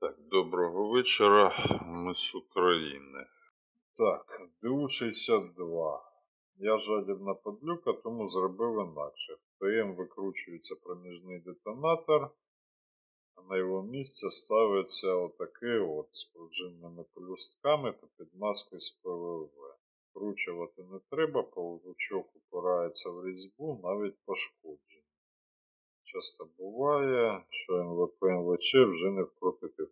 Так, доброго вечора. Ми з України. Так, ДУ-62. Я жадібна подлюка, тому зробив інакше. В ПМ викручується проміжний детонатор, а на його місце ставиться отакий от з пружинними пелюстками та під маскою з ПВВ. Вкручувати не треба, павучок упирається в різьбу, навіть пошкоджений. Часто буває, що МВП МВЧ вже не вкрутити в.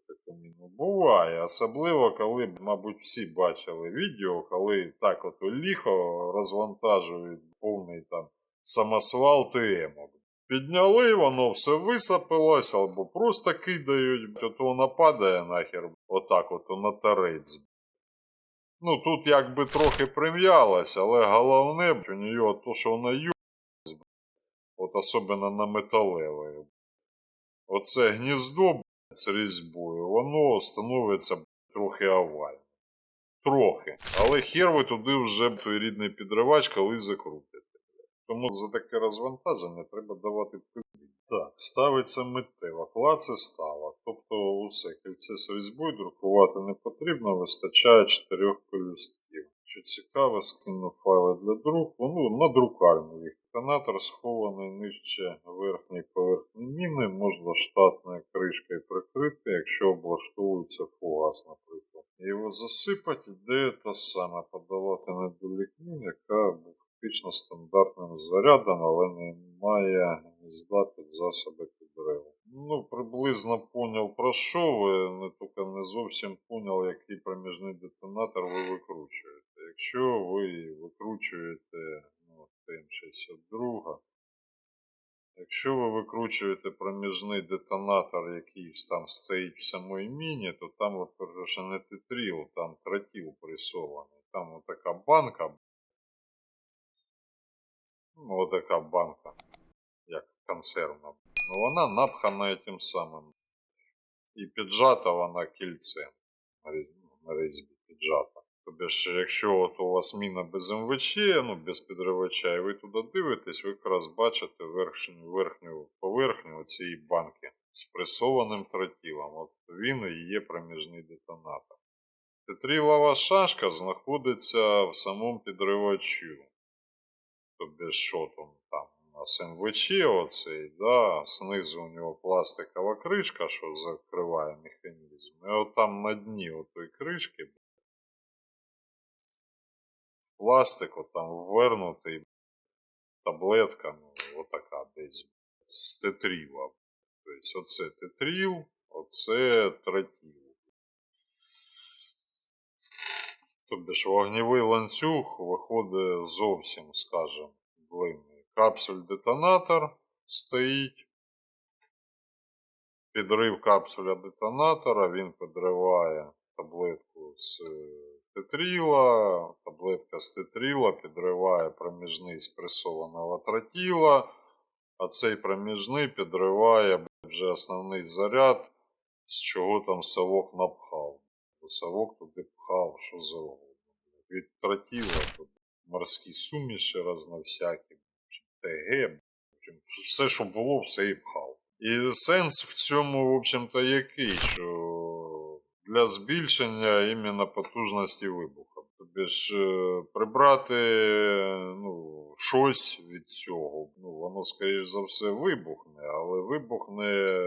Буває, особливо, коли, мабуть, всі бачили відео, коли так от ліхо розвантажують повний там самосвал ТМ. Підняли, воно все висипалось, або просто кидають, от воно падає нахер, отак от на тарець. Ну тут якби трохи прим'ялось, але головне у нього то, що вона ю от особливо на металевої. Оце гніздо з різьбою, воно становиться трохи овальним. Трохи. Але хер ви туди вже той рідний підривач, коли закрутите. Тому за таке розвантаження треба давати пизді. Так, ставиться миттєво, клаци стало. Тобто усе кільце з різьбою друкувати не потрібно, вистачає чотирьох пелюстків. Що цікаво, скину файли для друку. Ну, на друкарню їх. Канатор схований нижче верхньої поверхні міни, можна штатною кришкою прикрити, якщо облаштовується фугас, наприклад. Його засипати, де те саме подавати недолік мін, яка фактично стандартним зарядом, але не має гнізда під засоби підриву. Ну, приблизно поняв про що ви, не тільки не зовсім поняв, який проміжний детонатор ви викручуєте. Якщо ви викручуєте ну, ТМ62, якщо ви викручуєте проміжний детонатор, який там стоїть в самій міні, то там, по-перше, не тетріл, там тротіл пресований. Там отака банка. Ну, отака банка, як консервна. Ну, вона напхана тим самим. І піджата вона кільцем. На різьбі піджата. Тобто, ж, якщо от у вас міна без МВЧ, ну без підривача, і ви туди дивитесь, ви якраз бачите верхню, верхню поверхню цієї банки з пресованим тротілом. От він і є проміжний детонатор. Тетрілова шашка знаходиться в самому підривачу. Тобі що там, там у нас МВЧ оцей, да, знизу у нього пластикова кришка, що закриває механізм. І от там на дні отої кришки пластик, от там ввернутий таблетка, ну, отака десь з тетріла. Тобто оце тетріл, оце тротіл. Тобто ж вогневий ланцюг виходить зовсім, скажімо, длинний. Капсуль-детонатор стоїть. Підрив капсуля детонатора, він підриває таблетку з тетріла, таблетка з тетріла підриває проміжний з пресованого тротіла, а цей проміжний підриває вже основний заряд, з чого там совок напхав. Бо совок туди пхав, що завгодно. Від тротіла тут морські суміші разновсякі, ТГ, все, що було, все і пхав. І сенс в цьому, в общем-то, який, що для збільшення іменно потужності вибуху. Тобі ж е, прибрати ну, щось від цього, ну, воно, скоріш за все, вибухне, але вибухне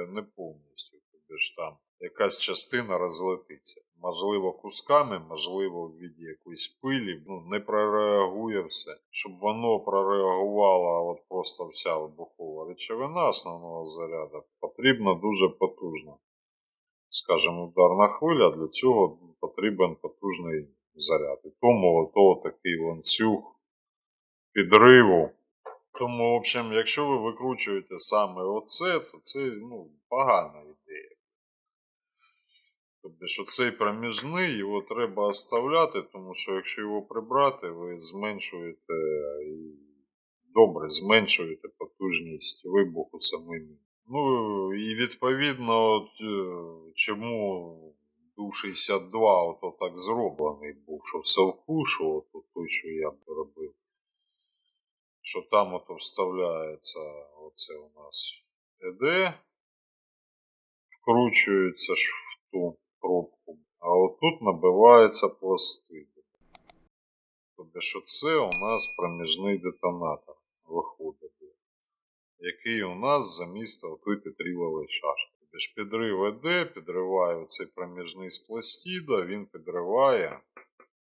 не повністю. Тобі ж там якась частина розлетиться. Можливо, кусками, можливо, в віді якоїсь пилі, ну, не прореагує все. Щоб воно прореагувало от просто вся вибухова речовина основного заряду, потрібно дуже потужно. Скажімо, ударна хвиля, для цього потрібен потужний заряд. І тому ото такий ланцюг підриву. Тому, в общем, якщо ви викручуєте саме оце, то це ну, погана ідея. Тобто, що цей проміжний його треба оставляти, тому що якщо його прибрати, ви зменшуєте і добре зменшуєте потужність вибуху самим. Ну і відповідно, е, чому Ду-62 ото так зроблений був, що в совку, що от той, що я робив, що там ото вставляється оце у нас ЕД, вкручується ж в ту пробку. А отут набивається пластид. Тобто, що це у нас проміжний детонатор який у нас замість отої тетрілової шашки. Тобто ж підрив іде, підриває цей проміжний з пластіда, він підриває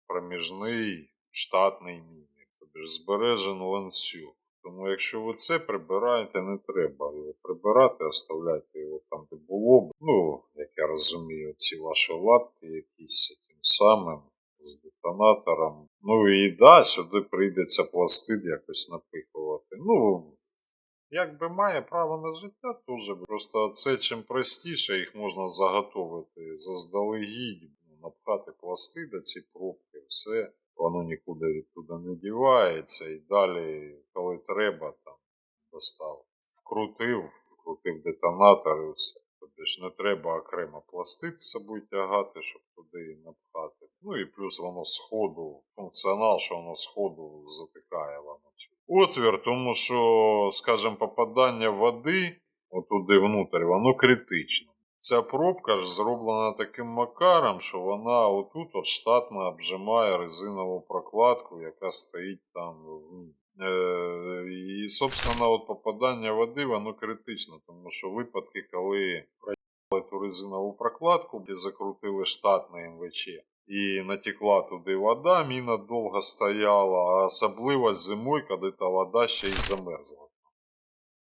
проміжний штатний мінік. Тобто ж збережен ланцюг. Тому якщо ви це прибираєте, не треба його прибирати, оставляйте його там, де було б. Ну, як я розумію, ці ваші лапки якісь тим самим з детонатором. Ну і да, сюди прийдеться пластид якось напихувати. Ну, якби має право на життя, теж. Просто це чим простіше, їх можна заготовити заздалегідь, ну, напхати пластида, ці пробки, все. Воно нікуди відтуди не дівається. І далі, коли треба, там достав. Вкрутив, вкрутив детонатор і все. Тобто ж не треба окремо пластид з собою тягати, щоб туди напхати. Ну і плюс воно з ходу, функціонал, що воно з ходу цю отвір, тому що, скажімо, попадання води отуди внутрі, воно критично. Ця пробка ж зроблена таким макаром, що вона отут от штатно обжимає резинову прокладку, яка стоїть там в. Е, і, собственно, от попадання води, воно критично, тому що випадки, коли проїхали ту резинову прокладку, де закрутили штатне МВЧ, і натекла туди вода, міна довго стояла, а особливо зимою, коли та вода ще й замерзла.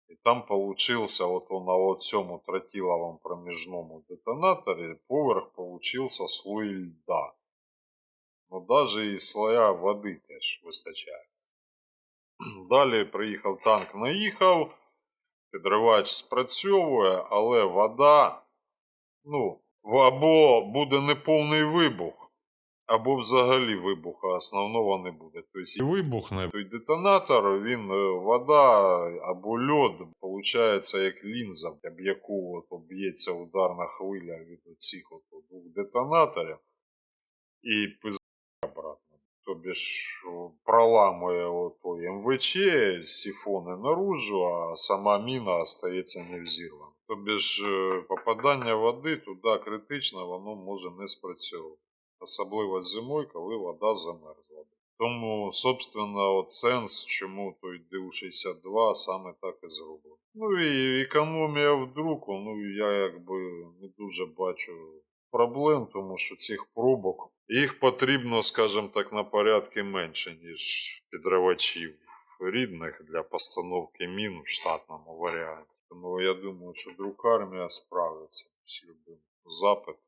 І там получился вот он на цьому тротиловому проміжному детонаторі поверх получился слой льда. Ну даже і слоя води теж вистачає. Далі приїхав танк, наїхав, підривач спрацьовує, але вода, ну, або буде неповний вибух, або взагалі вибуха основного не буде. Тобто і вибухне той детонатор, він е, вода або льод, виходить, як лінза, об яку от об'ється ударна хвиля від цих двох детонаторів, і пиздає обратно. Тобі ж проламує МВЧ, сифони наружу, а сама міна остається невзірвана. Тобі ж е, попадання води туди критично, воно може не спрацьовувати. Особливо зимою, коли вода замерзла. Тому, собственно, от сенс, чому той ДУ-62 саме так і зроблено. Ну і економія в друку, ну я якби не дуже бачу проблем, тому що цих пробок їх потрібно, скажімо так, на порядки менше, ніж підривачів рідних для постановки мін в штатному варіанті. Тому я думаю, що друкармія справиться з любим запитом.